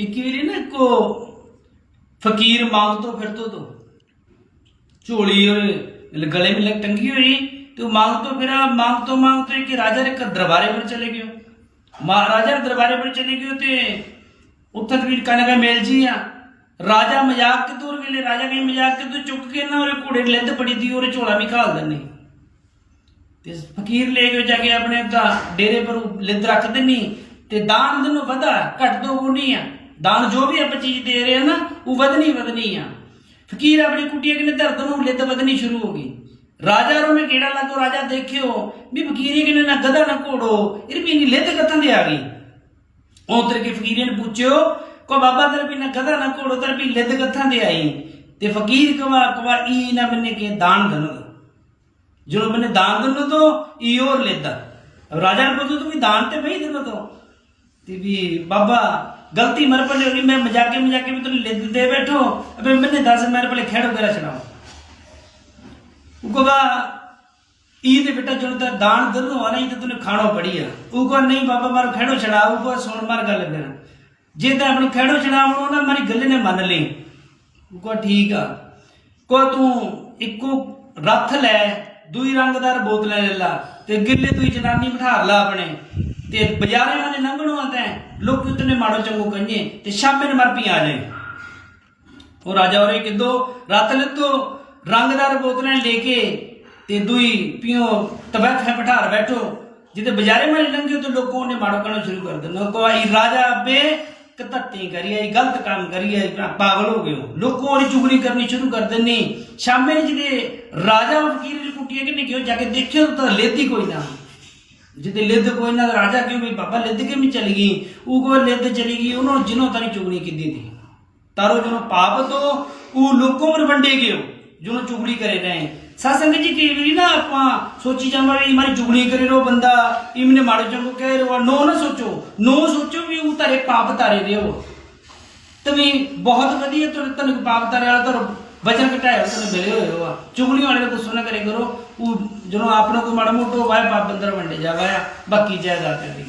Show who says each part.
Speaker 1: ਇੱਕ ਵਾਰੀ ਨਾ ਕੋ ਫਕੀਰ ਮੰਗ ਤੋਂ ਫਿਰ ਤੋਂ ਤੋਂ ਝੋਲੀ ਔਰ ਗਲੇ में लग टंगी हुई तो मांग तो फिर मांग तो मांग तो कि राजा रे दरबारे पर चले गयो महाराजा रे दरबारे पर चले गयो ते ਉੱਥੇ ਤਵੀਰ ਕਹਨੇ ਕਾ ਮੇਲ ਜੀ ਆ ਰਾਜਾ ਮਜ਼ਾਕ ਕੇ ਦੂਰ ਵੇਲੇ ਰਾਜਾ ਕੇ ਮਜ਼ਾਕ ਕੇ ਤੂੰ ਚੁੱਕ ਕੇ ਨਾ ਉਹਰੇ ਘੋੜੇ ਦੀ ਲਿੱਦ ਪੜੀ ਦੀ ਉਹਰੇ ਝੋਲਾ ਵੀ ਖਾਲ ਦਿੰਨੀ ਤੇ ਫਕੀਰ ਲੈ ਕੇ ਜਾ ਕੇ ਆਪਣੇ ਦਾ ਡੇਰੇ ਪਰ ਉਹ ਲਿੱਦ ਰੱਖ ਦਿੰਨੀ ਤੇ ਦਾਨ ਦਿਨੋਂ ਵਧਾ ਘਟ ਦੋ ਉਹ ਨਹੀਂ ਆ ਦਾਨ ਜੋ ਵੀ ਆਪਾਂ ਚੀਜ਼ ਦੇ ਰਹੇ ਆ ਨਾ, ਉਹ ਵਧਣੀ ਵਧਣੀ ਆ। ਫਕੀਰ ਆਪਣੀ ਕੁਟੀਆ ਕਿਨੇ ਦਰਦ ਨੂੰ ਲਿੱਦ ਵਧਣੀ ਸ਼ੁਰੂ ਹੋ ਗਈ। ਰਾਜਾ ਨੂੰ ਮੈਂ ਕਿਹੜਾ ਲੱਗੋ, ਰਾਜਾ ਦੇਖਿਓ ਵੀ ਫਕੀਰੀ ਕਿਨੇ ਨਾ ਗਧਾ ਨਾ ਘੋੜੋ, ਇਹ ਵੀ ਨਹੀਂ ਲਿੱਦ ਕਤਾਂ ਦੇ ਆ ਗਈ? ਉਹ ਤੇਰੇ ਕੇ ਫਕੀਰੇ ਨੇ ਪੁੱਛਿਓ, ਕੋ ਬਾਬਾ ਤੇਰੇ ਵੀ ਨਾ ਗਧਾ ਨਾ ਘੋੜੋ, ਤੇਰੇ ਵੀ ਲਿੱਦ ਕਥਾਂ ਦੇ ਆਈ? ਤੇ ਫਕੀਰ ਕਵਾ ਕਵਾ, ਈ ਨਾ ਬੰਨੇ ਕੇ ਦਾਨ ਦਨ ਜਦੋਂ ਬੰਨੇ ਦਾਨ ਦਨ ਤੋਂ ਈ ਹੋਰ ਲੈਦਾ ਰਾਜਾ ਨੇ ਪੁੱਛਿਆ ਤੂੰ ਵੀ ਦਾਨ ਤੇ ਬਈ ਦਿਨ ਤੋਂ। ਤੇ ਵੀ ਬਾਬਾ ਗਲਤੀ ਮਰ ਪਲੇ ਹੋ ਗਈ ਮੈਂ ਮਜ਼ਾਕੇ ਮਜ਼ਾਕੇ ਵੀ ਤੈਨੂੰ ਲਿੱਦ ਦੇ ਬੈਠੋ ਅਬੇ ਮੈਨੇ ਦੱਸ, ਮੇਰੇ ਪਲੇ ਖੇੜ ਵਗੈਰਾ ਚੜਾਓ ਉਹ ਕਹਾ ਈ ਤੇ ਬੇਟਾ ਜਦੋਂ ਤਾਂ ਦਾਨ ਦਿਨ ਹੋਣਾ ਹੀ ਤੇ ਤੈਨੂੰ ਖਾਣੋ ਪੜੀ ਆ। ਉਹ ਕਹਾ ਨਹੀਂ ਬਾਬਾ, ਮਾਰ ਖੇੜੋ ਛੜਾ ਉਹ ਕਹਾ ਸੁਣ ਮਾਰ ਗੱਲ ਫਿਰ। ਜੇ ਤਾਂ ਆਪਣੀ ਖੇੜੋ ਛੜਾਉਣ ਉਹਨਾਂ ਮਾਰੀ ਗੱਲ ਨੇ ਮੰਨ ਲਈ। ਉਹ ਕਹਾ ਠੀਕ ਆ। ਕੋ ਤੂੰ ਇੱਕੋ ਰੱਥ ਲੈ, ਦੂਈ ਰੰਗਦਾਰ ਬੋਤਲਾਂ ਲੈ ਲਾ ਤੇ ਗਿੱਲੇ ਤੂੰ ਜਨਾਨੀ ਬਿਠਾ ਲਾ ਆਪਣੇ। ਤੇ ਬਾਜ਼ਾਰੇ ਵਾਲੇ ਲੰਘਣੋਂ ਆਂਦਾ ਲੋਕ ਤੈਨੂੰ ਮਾੜੋ ਚੰਗੋ ਕਹਿੰਦੇ ਤੇ ਸ਼ਾਮੇ ਨੂੰ ਮਰ ਪੀ ਆ ਜਾਏ। ਉਹ ਰਾਜਾ ਹੋਰੇ ਕਿਦੋ? ਰੱਤ ਲਿੱਤੋ, ਰੰਗਦਾਰ ਬੋਤਲਾਂ ਲੈ ਕੇ ਤੇ ਦੂਈ ਪਿਓ ਤਬੈਠ ਹੈ ਬਿਠਾਰ ਬੈਠੋ। ਜਿੱਤੇ ਬਾਜ਼ਾਰੇ ਮਾਰੇ ਲੰਘੇ ਤੇ ਲੋਕੋਂ ਨੇ ਮਾੜੋ ਕਹਿਣਾ ਸ਼ੁਰੂ ਕਰ ਦਿੰਦੇ ਉਹ ਕੋਈ ਰਾਜਾ ਬੇ ਕਤੱਤੀ ਕਰੀ ਆਈ, ਗਲਤ ਕੰਮ ਕਰੀ ਆਈ ਪਾਗਲ ਹੋ ਗਏ ਹੋ। ਲੋਕੋਂ ਨੇ ਚੁਗਲੀ ਕਰਨੀ ਸ਼ੁਰੂ ਕਰ ਦਿੰਨੀ। ਸ਼ਾਮੇ ਨੂੰ ਰਾਜਾ ਫਕੀਰ ਦੀ ਕੁੱਟੀਆਂ ਕਿੰਨੇ ਕਿਉਂ ਜਾ ਕੇ ਦੇਖਿਓ ਤਾਂ ਲੇਤੀ ਕੋਈ ਨਾ। ਜਿੱਦੇ ਲਿੱਦ ਕੋਈ ਨਾ ਰਾਜਾ ਕਿਉਂ ਵੀ ਬਾਬਾ ਲਿੱਦ ਕਿਵੇਂ ਚਲੀ ਗਈ? ਉਹ ਕੋ ਲਿੱਦ ਚਲੀ ਗਈ, ਉਹਨਾਂ ਜਿਨੋਂ ਤਾਰੀ ਚੁਗਲੀ ਕੀਤੀ ਦੀ ਤਾਰੋ ਜਿਹਨੂੰ ਪਾਪ ਤੋਂ ਉਹ ਲੋਕੋਂ ਮਰ ਵੰਡੇ ਗਿਓ ਜਿਹਨੂੰ ਚੁਗਲੀ ਕਰੇ ਰਹੇ ਸਾਸੰਗ ਜੀ ਕਈ ਵਾਰੀ ਨਾ ਆਪਾਂ ਸੋਚੀ ਜਾਵਾਂ ਵੀ ਮਾਰੀ ਚੁਗਲੀ ਕਰੇ ਰੋ ਬੰਦਾ। ਇਮਨੇ ਮਾੜੇ ਚੰਗੋ ਕਹਿ ਰੋ ਨੋ ਨਾ ਸੋਚੋ। ਨੋ ਸੋਚੋ ਵੀ ਉਹ ਤਾਰੇ ਪਾਪ ਤਾਰੇ ਰਿਓ ਤਵੇਂ ਬਹੁਤ ਵਧੀਆ ਤੁਹਾਨੂੰ ਤੁਹਾਨੂੰ ਪਾਪ ਤਾਰੇ ਵਾਲਾ ਤੁਹਾਨੂੰ ਵਜਨ ਘਟਾਇਆ ਤੁਹਾਨੂੰ ਮਿਲੇ ਹੋਏ ਹੋ ਆ। ਚੁਗਲੀ ਵਾਲੇ ਨੂੰ ਗੁੱਸਾ ਨਾ ਕਰੇ ਕਰੋ। ਉਹ ਜਦੋਂ ਆਪਣਾ ਕੋਈ ਮਾੜਾ ਮੋਟਾ ਵਾਇਆ ਪਾਪ ਅੰਦਰ ਵੰਡੇ ਜਾਵਾ ਆ ਬਾਕੀ ਜਾਇਦਾਦ ਤੇ